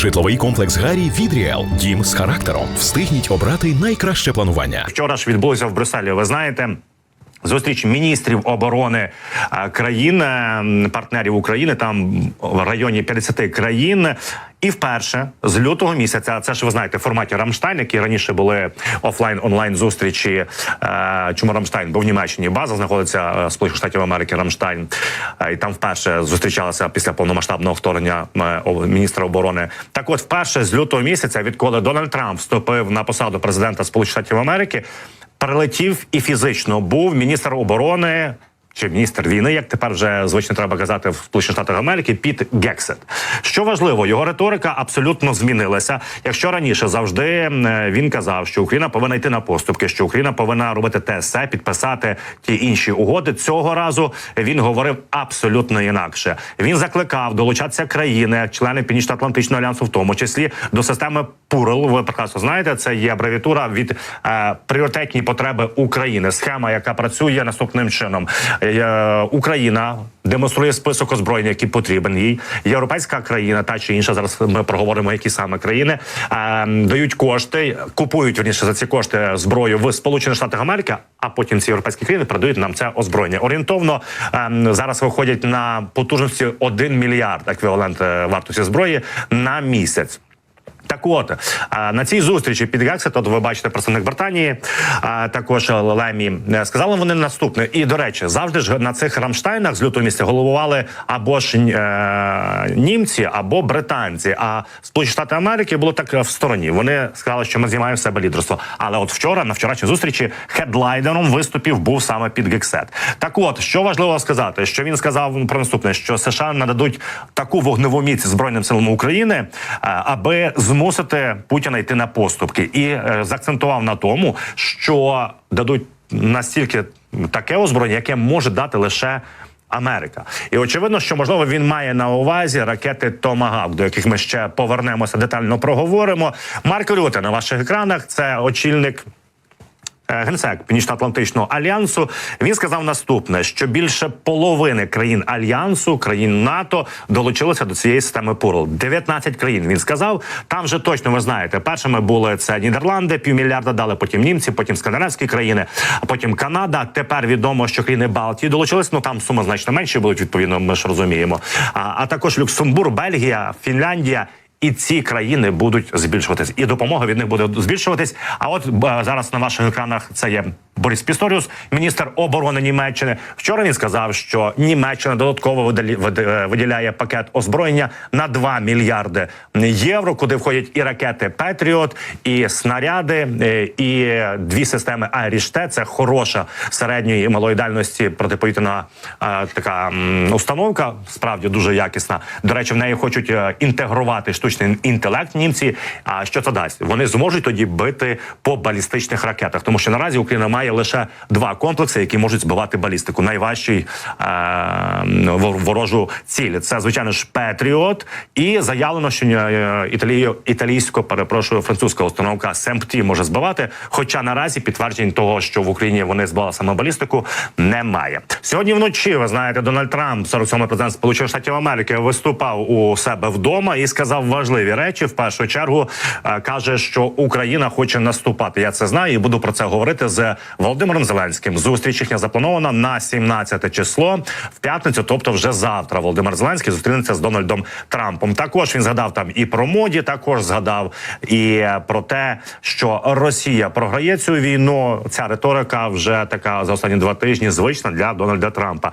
Житловий комплекс Гарі від Ріел. Дім з характером. Встигніть обрати найкраще планування. Вчора ж відбулося в Брюсселі. Ви знаєте. Зустріч міністрів оборони країн, е, партнерів України, там в районі 50 країн. І вперше з лютого місяця, це ж ви знаєте, в форматі Рамштайн, які раніше були офлайн онлайн зустрічі. Е, чому Рамштайн? Бо в Німеччині база знаходиться е, Сполучених Штатів Америки Рамштайн, і там вперше зустрічалися після повномасштабного вторгнення міністра оборони. Так, от вперше з лютого місяця, відколи Дональд Трамп вступив на посаду президента Сполучених Штатів Америки, прилетів і фізично був міністр оборони. Чи міністр війни, як тепер вже звично треба казати в Сполучених Штатах Америки, Піт Гексет. Що важливо, його риторика абсолютно змінилася. Якщо раніше завжди е, він казав, що Україна повинна йти на поступки, що Україна повинна робити ТСЕ, підписати ті інші угоди. Цього разу він говорив абсолютно інакше. Він закликав долучатися країни, члени Північно-Атлантичного альянсу, в тому числі до системи ПУРЛ. Ви прекрасно знаєте, це є абревіатура від е, пріоритетні потреби України. Схема, яка працює наступним чином. Е, Україна демонструє список озброєння, який потрібен їй. Європейська країна, та чи інша зараз ми проговоримо, які саме країни е, дають кошти, купують верніше за ці кошти зброю в Сполучених Штатах Америки, а потім ці європейські країни передають нам це озброєння. Орієнтовно е, зараз виходять на потужності 1 мільярд еквівалент е, вартості зброї на місяць. Так от на цій зустрічі під Гексет, от ви бачите представник Британії, також Лемі е, сказали вони наступне. І до речі, завжди ж на цих Рамштайнах з лютого місяця головували або ж е, німці, або британці. А Сполучені Штати Америки було так в стороні. Вони сказали, що ми знімаємо в себе лідерство. Але от вчора, на вчорашній зустрічі, хедлайнером виступів був саме під Гексет. Так, от що важливо сказати, що він сказав про наступне: що США нададуть таку вогневу міць збройним силам України, е, аби змусити Путіна йти на поступки, і е, заакцентував на тому, що дадуть настільки таке озброєння, яке може дати лише. Америка, і очевидно, що можливо він має на увазі ракети Томагавк, до яких ми ще повернемося, детально проговоримо. Марк Рюте на ваших екранах це очільник генсек Північно-Атлантичного альянсу. Він сказав наступне: що більше половини країн альянсу, країн НАТО долучилися до цієї системи ПУРЛ. 19 країн. Він сказав. Там вже точно ви знаєте. Першими були це Нідерланди, півмільярда дали. Потім німці, потім скандинавські країни, а потім Канада. Тепер відомо, що країни Балтії долучились. Ну там суми значно менші будуть. Відповідно, ми ж розуміємо. А, а також Люксембург, Бельгія, Фінляндія. І ці країни будуть збільшуватись, і допомога від них буде збільшуватись. А от е, зараз на ваших екранах це є Борис Пісторіус, міністр оборони Німеччини. Вчора він сказав, що Німеччина додатково е, виділяє пакет озброєння на 2 мільярди євро, куди входять і ракети Петріот, і снаряди, е, і дві системи Айріште. Це хороша середньої малої дальності протиповітряна е, така установка. Справді дуже якісна. До речі, в неї хочуть інтегрувати штучний інтелект. Німці. А що це дасть? Вони зможуть тоді бити по балістичних ракетах, тому що наразі Україна має лише два комплекси, які можуть збивати балістику. Найважчий е, ворожу ціль. Це звичайно ж Петріот, і заявлено, що е, італію італійсько перепрошую французька установка СЕМПТІ може збивати. Хоча наразі підтверджень того, що в Україні вони збивали саме балістику, немає. Сьогодні вночі ви знаєте, Дональд Трамп, 47-й президент Сполучених Штатів Америки, виступав у себе вдома і сказав важливі речі. В першу чергу е, каже, що Україна хоче наступати. Я це знаю і буду про це говорити з Володимиром Зеленським. Зустріч їхня запланована на 17 число в п'ятницю, тобто вже завтра. Володимир Зеленський зустрінеться з Дональдом Трампом. Також він згадав там і про моді, також згадав і про те, що Росія програє цю війну. Ця риторика вже така за останні два тижні звична для Дональда Трампа.